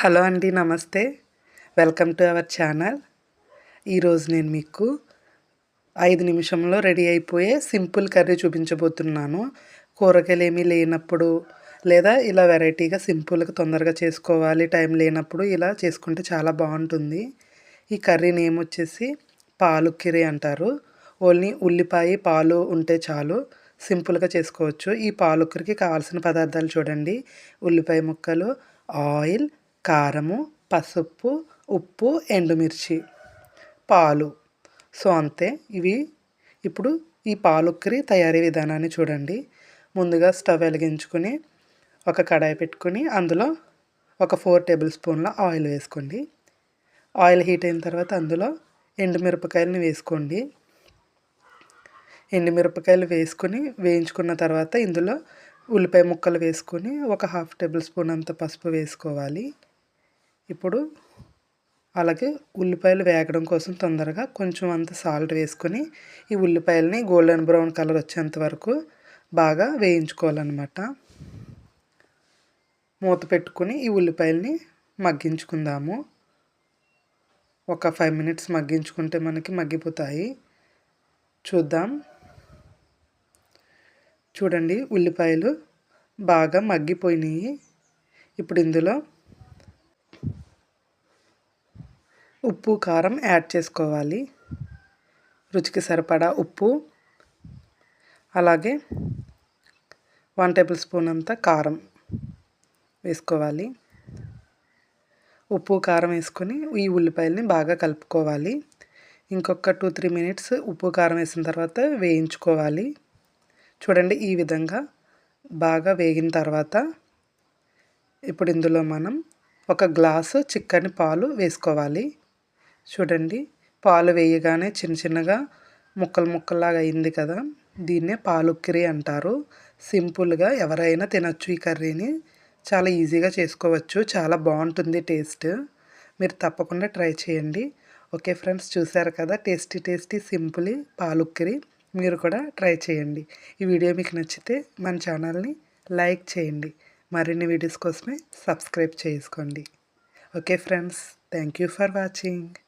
Hello అండి నమస్తే. Welcome to our channel. ఈరోజు నేను మీకు ఐదు నిమిషంలో రెడీ అయిపోయే సింపుల్ కర్రీ చూపించబోతున్నాను. కూరగాయలు ఏమీ లేనప్పుడు లేదా ఇలా వెరైటీగా సింపుల్గా తొందరగా చేసుకోవాలి టైం లేనప్పుడు ఇలా చేసుకుంటే చాలా బాగుంటుంది. ఈ కర్రీ నేమ్ వచ్చేసి పాలు కిరీ అంటారు. ఓన్లీ ఉల్లిపాయ పాలు ఉంటే చాలు సింపుల్గా చేసుకోవచ్చు. ఈ పాలుక్కరికి కావాల్సిన పదార్థాలు చూడండి. ఉల్లిపాయ ముక్కలు ఆయిల్ కారము పసుపు ఉప్పు ఎండుమిర్చి. పాలు. సో అంతే. ఇవి ఇప్పుడు ఈ పాలుక్కరి తయారీ విధానాన్ని చూడండి. ముందుగా స్టవ్ వెలిగించుకొని ఒక కడాయి పెట్టుకొని అందులో ఒక ఫోర్ టేబుల్ స్పూన్ల ఆయిల్ వేసుకోండి. ఆయిల్ హీట్ అయిన తర్వాత అందులో ఎండుమిరపకాయలని వేసుకోండి. ఎండుమిరపకాయలు వేసుకొని వేయించుకున్న తర్వాత ఇందులో ఉల్లిపాయ ముక్కలు వేసుకొని ఒక హాఫ్ టేబుల్ స్పూన్ అంత పసుపు వేసుకోవాలి. ఇప్పుడు అలాగే ఉల్లిపాయలు వేగడం కోసం తొందరగా కొంచెం అంత సాల్ట్ వేసుకొని ఈ ఉల్లిపాయలని గోల్డెన్ బ్రౌన్ కలర్ వచ్చేంత వరకు బాగా వేయించుకోవాలన్నమాట. మూత పెట్టుకుని ఈ ఉల్లిపాయలని మగ్గించుకుందాము. ఒక ఫైవ్ మినిట్స్ మగ్గించుకుంటే మనకి మగ్గిపోతాయి. చూద్దాం. చూడండి ఉల్లిపాయలు బాగా మగ్గిపోయినాయి. ఇప్పుడు ఇందులో ఉప్పు కారం యాడ్ చేసుకోవాలి. రుచికి సరిపడా ఉప్పు. అలాగే వన్ టేబుల్ స్పూన్ అంత కారం వేసుకోవాలి. ఉప్పు కారం వేసుకొని ఈ ఉల్లిపాయలని బాగా కలుపుకోవాలి. ఇంకొక టూ త్రీ మినిట్స్ ఉప్పు కారం వేసిన తర్వాత వేయించుకోవాలి. చూడండి ఈ విధంగా బాగా వేగిన తర్వాత ఇప్పుడు ఇందులో మనం ఒక గ్లాసు చిక్కని పాలు వేసుకోవాలి. చూడండి పాలు వేయగానే చిన్న చిన్నగా ముక్కలు ముక్కల్లాగా అయింది కదా. దీన్నే పాలుక్కిరి అంటారు. సింపుల్గా ఎవరైనా తినచ్చు ఈ కర్రీని. చాలా ఈజీగా చేసుకోవచ్చు. చాలా బాగుంటుంది టేస్ట్. మీరు తప్పకుండా ట్రై చేయండి. ఓకే ఫ్రెండ్స్ చూసారు కదా? టేస్టీ టేస్టీ సింపుల్ పాలుక్కిరి. మీరు కూడా ట్రై చేయండి. ఈ వీడియో మీకు నచ్చితే మన ఛానల్ని లైక్ చేయండి. మరిన్ని వీడియోస్ కోసమే సబ్స్క్రైబ్ చేసుకోండి. Okay friends thank you for watching.